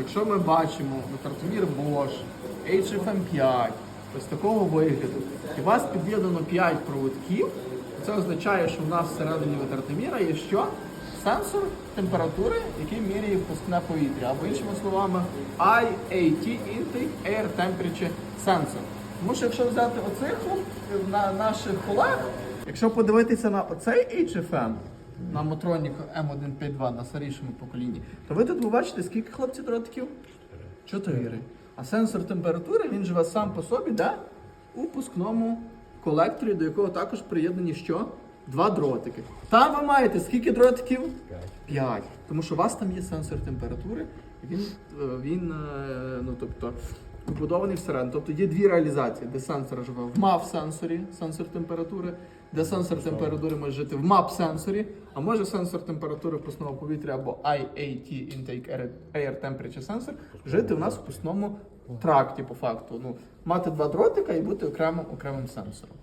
якщо ми бачимо витратомір Bosch, HFM5, ось такого вигляду, і у вас під'єднано 5 проводків, це означає, що в нас всередині витратоміра є що? Сенсор температури, який міряє впускне повітря, або іншими словами, IAT Intake Air Temperature Sensor. Тому що якщо взяти оцих на наших колег, якщо подивитися на оцей HFM, на Motronic M152 на старішому поколінні, то ви тут побачите, скільки хлопці дротиків? Чотири. А сенсор температури він живе сам по собі, де? У пускному колекторі, до якого також приєднані що? Два дротики. Там ви маєте скільки дротиків? П'ять. Тому що у вас там є сенсор температури, він, е, він е, ну, тобто, побудований всередину. Тобто є дві реалізації, де сенсор живе в MAP-сенсорі, сенсор температури, де сенсор температури може жити в MAP-сенсорі, а може сенсор температури впускного повітря або IAT Intake Air- Temperature Sensor жити в нас в впускному тракті по факту. Ну, мати два дротика і бути окремим окремим сенсором.